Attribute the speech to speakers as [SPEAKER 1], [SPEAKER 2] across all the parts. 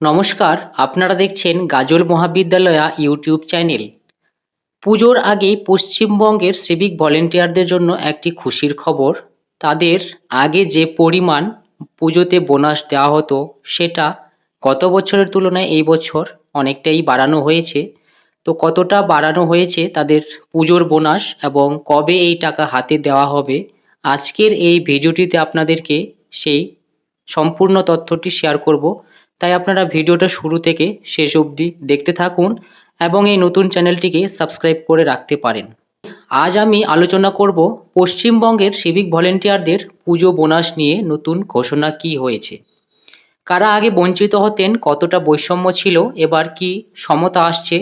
[SPEAKER 1] নমস্কার, আপনারা দেখছেন গাজল মহাবিদ্যালয়া ইউটিউব চ্যানেল। পুজোর আগে পশ্চিমবঙ্গের সিভিক ভলেন্টিয়ারদের জন্য একটি খুশির খবর। তাদের আগে যে পরিমাণ পুজোতে বোনাস দেওয়া হতো, সেটা গত বছরের তুলনায় এই বছর অনেকটাই বাড়ানো হয়েছে। তো কতটা বাড়ানো হয়েছে তাদের পুজোর বোনাস এবং কবে এই টাকা হাতে দেওয়া হবে, আজকের এই ভিডিওটিতে আপনাদেরকে সেই সম্পূর্ণ তথ্যটি শেয়ার করব। তাই আপনারা ভিডিওটা শুরু থেকে শেষ অবধি দেখতে থাকুন এবং এই নতুন চ্যানেলটিকে সাবস্ক্রাইব করে রাখতে পারেন। আজ আমি আলোচনা করব পশ্চিমবঙ্গের সিভিক ভলেন্টিয়ারদের পুজো বোনাস নিয়ে নতুন ঘোষণা কি হয়েছে। কারা আগে বঞ্চিত হতেন, কতটা বৈষম্য ছিল, এবার কি সমতা আসছে,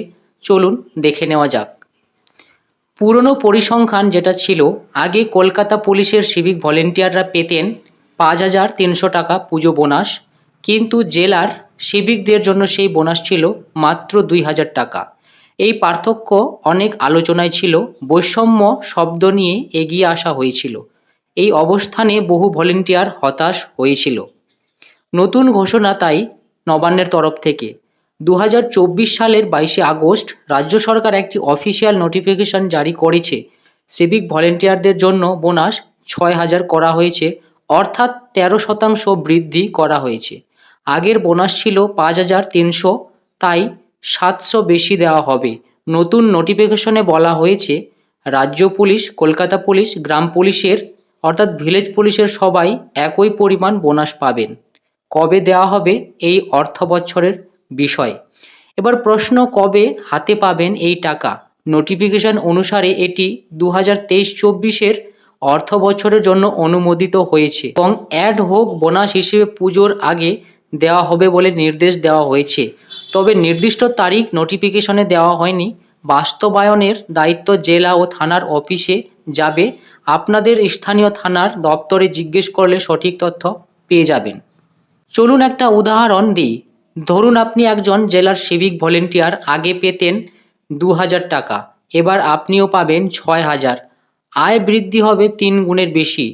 [SPEAKER 1] চলুন দেখে নেওয়া যাক। পুরনো পরিসংখ্যান যেটা ছিল, আগে কলকাতা পুলিশের সিভিক ভলেন্টিয়াররা পেতেন পাঁচ হাজার তিনশো টাকা পুজো বোনাস কিন্তু জেলার সিভিকদের জন্য সেই বোনাস ছিল মাত্র দুই হাজার টাকা। এই পার্থক্য অনেক আলোচনায় ছিল, বৈষম্য শব্দ নিয়ে এগিয়ে আসা হয়েছিল। এই অবস্থানে বহু ভলেন্টিয়ার হতাশ হয়েছিল। নতুন ঘোষণা তাই নবান্নের তরফ থেকে। দু হাজার চব্বিশ সালের বাইশে আগস্ট রাজ্য সরকার একটি অফিসিয়াল নোটিফিকেশন জারি করেছে, সিভিক ভলেন্টিয়ারদের জন্য বোনাস ছয় হাজার করা হয়েছে, অর্থাৎ তেরো শতাংশ বৃদ্ধি করা হয়েছে। আগের বোনাস ছিল পাঁচ হাজার তিনশো, তাই সাতশো বেশি দেওয়া হবে। নতুন নোটিফিকেশনে বলা হয়েছে, রাজ্য পুলিশ, কলকাতা পুলিশ, গ্রাম পুলিশের, অর্থাৎ ভিলেজ পুলিশের সবাই একই পরিমাণ বোনাস পাবেন। কবে দেওয়া হবে এই অর্থ বছরের বিষয়। এবার প্রশ্ন, কবে হাতে পাবেন এই টাকা? নোটিফিকেশন অনুসারে এটি দু হাজার তেইশ চব্বিশের অর্থ বছরের জন্য অনুমোদিত হয়েছে এবং অ্যাড হোক বোনাস হিসেবে পুজোর আগে দেওয়া হবে বলে নির্দেশ দেওয়া হয়েছে। তবে নির্দিষ্ট তারিখ নোটিফিকেশনে দেওয়া হয়নি। বাস্তবায়নের দায়িত্ব জেলা ও থানার অফিসে যাবে। আপনাদের স্থানীয় থানার দপ্তরে জিজ্ঞেস করলে সঠিক তথ্য পেয়ে যাবেন। চলুন একটা উদাহরণ দিই। ধরুন আপনি একজন জেলার সিভিক ভলেন্টিয়ার আগে পেতেন দু হাজার টাকা, এবার আপনিও পাবেন ছয় হাজার। আয় বৃদ্ধি হবে তিন গুণের বেশি।